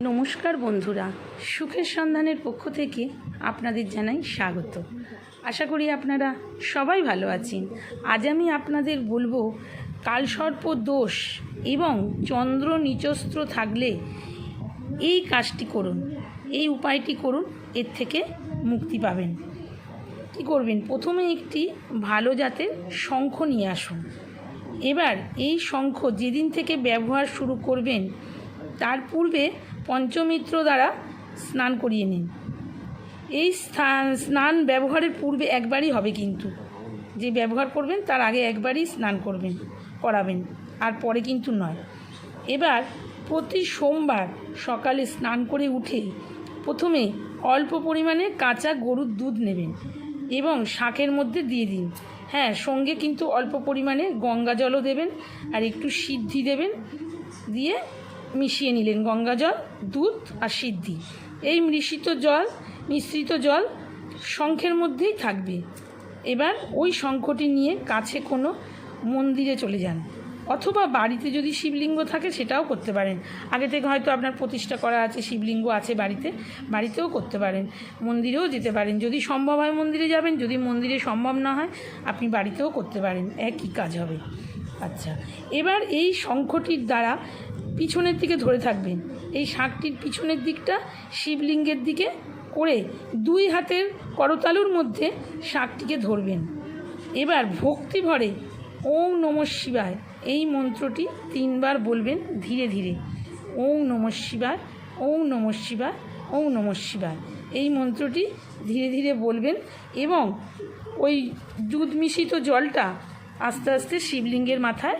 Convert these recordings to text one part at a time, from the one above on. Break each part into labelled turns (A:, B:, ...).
A: নমস্কার বন্ধুরা, সুখের সন্ধানের পক্ষ থেকে আপনাদের জানাই স্বাগত। আশা করি আপনারা সবাই ভালো আছেন। আজ আমি আপনাদের বলব, কালসর্প দোষ এবং চন্দ্র নিচস্ত্র থাকলে এই কাজটি করুন, এই উপায়টি করুন, এর থেকে মুক্তি পাবেন। কী করবেন? প্রথমে একটি ভালো জাতের শঙ্খ নিয়ে আসুন। এবার এই শঙ্খ যেদিন থেকে ব্যবহার শুরু করবেন, তার পূর্বে পঞ্চমিত্র দ্বারা স্নান করিয়ে নিন। এই স্থান- স্নান ব্যবহারের পূর্বে একবারই হবে কিন্তু। যে ব্যবহার করবেন, তার আগে একবারই স্নান করবেন, করাবেন। আর পরে কিন্তু নয়। এবার প্রতি সোমবার সকালে স্নান করে উঠে প্রথমে অল্প পরিমাণে কাঁচা গরুর দুধ নেবেন এবং শাকের মধ্যে দিয়ে দিন। হ্যাঁ সঙ্গে কিন্তু অল্প পরিমাণে গঙ্গা জলও দেবেন আর একটু সিদ্ধি দেবেন। দিয়ে মিশিয়ে নিলেন গঙ্গা জল, দুধ আর সিদ্ধি। এই মিশ্রিত জল মিশ্রিত জল শঙ্খের মধ্যেই থাকবে। এবার ওই শঙ্খটি নিয়ে কাছে কোনো মন্দিরে চলে যান। অথবা বাড়িতে যদি শিবলিঙ্গ থাকে সেটাও করতে পারেন। আগে থেকে হয়তো আপনার প্রতিষ্ঠা করা আছে, শিবলিঙ্গ আছে বাড়িতে, বাড়িতেও করতে পারেন। মন্দিরেও যেতে পারেন। যদি সম্ভব হয় মন্দিরে যাবেন, যদি মন্দিরে সম্ভব না হয়, আপনি বাড়িতেও করতে পারেন। একই কাজ হবে। আচ্ছা এবার এই শঙ্খটির দ্বারা পিছনের দিকে ধরে থাকবেন। এই শাঁখটির পিছনের দিকটা শিবলিঙ্গের দিকে করে দুই হাতের করতালুর মধ্যে শাঁখটিকে ধরবেন। এবার ভক্তি ভরে ওং নম শিবায় এই মন্ত্রটি তিনবার বলবেন ধীরে ধীরে। ওং নম শিবায়, ওং নম শিবায়, ওং নম শিবায়। এই মন্ত্রটি ধীরে ধীরে বলবেন এবং ওই দুধ মিশ্রিত জলটা আস্তে আস্তে শিবলিঙ্গের মাথায়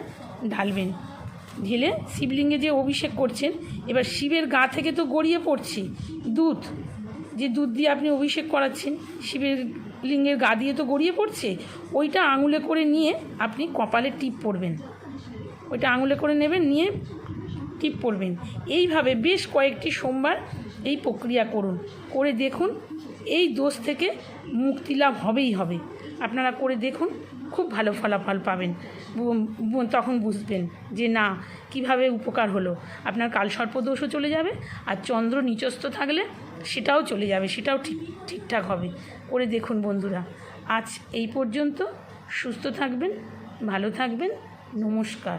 A: ঢালবেন। ঢেলে শিবলিঙ্গে যে অভিষেক করছেন, এবার শিবের গা থেকে তো গড়িয়ে পড়ছে, দুধ। যে দুধ দিয়ে আপনি অভিষেক করাচ্ছেন শিবের লিঙ্গের গা দিয়ে তো গড়িয়ে পড়ছে, ওইটা আঙুলে করে নিয়ে আপনি কপালে টিপ পরবেন ওইটা আঙুলে করে নেবেন, নিয়ে টিপ পরবেন এইভাবে বেশ কয়েকটি সোমবার এই প্রক্রিয়া করুন। করে দেখুন, এই দোষ থেকে মুক্তি লাভ হবেই হবে। আপনারা করে দেখুন, খুব ভালো ফলাফল পাবেন। তখন বুঝবেন যে না, কীভাবে উপকার হলো। আপনার কালসর্প দোষও চলে যাবে আর চন্দ্র নিচস্থ থাকলে সেটাও চলে যাবে, সেটাও ঠিক, ঠিকঠাক হবে। করে দেখুন বন্ধুরা, আজ এই পর্যন্ত সুস্থ থাকবেন, ভালো থাকবেন, নমস্কার।